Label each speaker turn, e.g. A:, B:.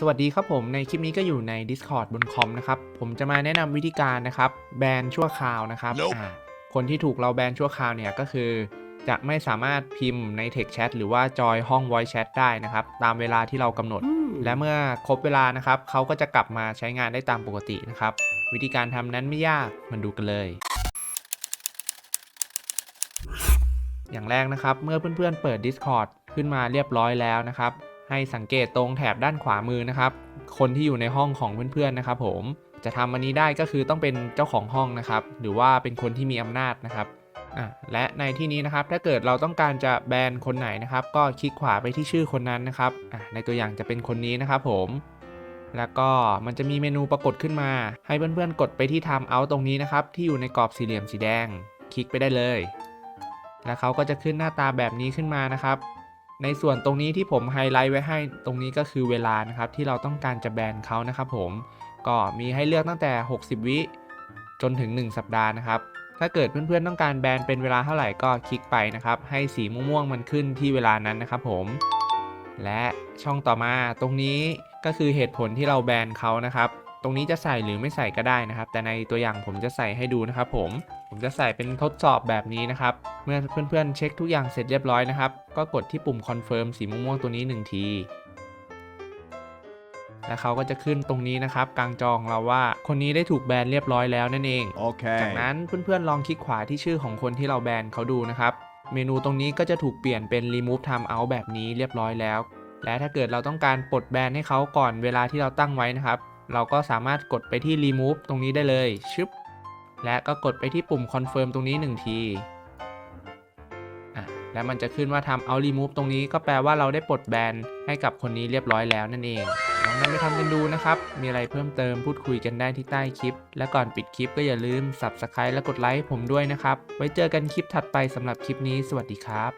A: สวัสดีครับผมในคลิปนี้ก็อยู่ใน Discord บนคอมนะครับ ผมจะมาแนะนำวิธีการนะครับแบนชั่วคราวนะครับ
B: Nope
A: อ่าคนที่ถูกเราแบนชั่วคราวเนี่ยก็คือ จะไม่สามารถพิมพ์ใน Text Chat หรือว่าจอยห้อง Voice Chat ได้นะครับ ตามเวลาที่เรากำหนด และเมื่อครบเวลานะครับเขาก็จะกลับมาใช้งานได้ตามปกตินะครับ วิธีการทำนั้นไม่ยากมันดูกันเลย อย่างแรกนะครับ เมื่อเพื่อนๆเปิด Discord ขึ้นมาเรียบร้อยแล้วนะครับ ให้สังเกตตรงแถบด้านขวามือนะครับ คนที่อยู่ในห้องของเพื่อนๆนะครับผมจะทำอันนี้ได้ก็คือต้องเป็นเจ้าของห้องนะครับ หรือว่าเป็นคนที่มีอำนาจนะครับและในที่นี้นะครับถ้าเกิดเราต้องการจะแบนคนไหนนะครับ ก็คลิกขวาไปที่ชื่อคนนั้นนะครับในตัวอย่างจะเป็นคนนี้นะครับผมแล้วก็มันจะมีเมนูปรากฏขึ้นมา ให้เพื่อนๆ กดไปที่ Time Out ตรงนี้นะครับ ที่อยู่ในกรอบสี่เหลี่ยมสีแดง คลิกไปได้เลย แล้วเขาก็จะขึ้นหน้าตาแบบนี้ขึ้นมานะครับ ในส่วนตรงนี้ที่ผมไฮไลท์ไว้ให้ตรงนี้ก็คือเวลานะครับที่เราต้องการจะแบนเขานะครับผมก็มีให้เลือกตั้งแต่ 60 วิจนถึง 1 สัปดาห์นะครับ ถ้าเกิดเพื่อนๆต้องการแบนเป็นเวลาเท่าไหร่ก็คลิกไปนะครับ ให้สีม่วงๆมันขึ้นที่เวลานั้นนะครับผม และช่องต่อมาตรงนี้ก็คือเหตุผลที่เราแบนเขานะครับ ตรงนี้จะใส่หรือไม่ใส่ก็ได้นะครับ แต่ในตัวอย่างผมจะใส่ให้ดูนะครับผม ผมจะใส่เป็นทดสอบแบบนี้นะครับ เมื่อเพื่อนๆเช็คทุกอย่างเสร็จเรียบร้อยนะครับ ก็กดที่ปุ่มคอนเฟิร์มสีม่วงๆตัวนี้ 1 ทีแล้วเขาก็จะขึ้นตรงนี้นะครับ กลางจอของเราว่าคนนี้ได้ถูกแบนเรียบร้อยแล้วนั่นเอง
B: Okay.
A: จากนั้นเพื่อนๆลองคลิกขวาที่ชื่อของคนที่เราแบนเขาดูนะครับ เมนูตรงนี้ก็จะถูกเปลี่ยนเป็น remove time out แบบนี้เรียบร้อยแล้ว และถ้าเกิดเราต้องการปลดแบนให้เขาก่อนเวลาที่เราตั้งไว้นะครับ เราก็สามารถกดไปที่ remove ตรงนี้ได้เลยชึบและก็กดไปที่ปุ่ม confirm ตรงนี้ 1 ทีแล้วมันจะขึ้นว่าทำ out remove ตรงนี้ก็แปลว่าเราได้ปลดแบนให้กับคนนี้เรียบร้อยแล้วนั่นเองลองนำไปทำกันดูนะครับ มีอะไรเพิ่มเติมพูดคุยกันได้ที่ใต้คลิป และก่อนปิดคลิปก็อย่าลืม subscribe และกดไลค์ผมด้วยนะครับ ไว้เจอกันคลิปถัดไปสำหรับคลิปนี้ สวัสดีครับ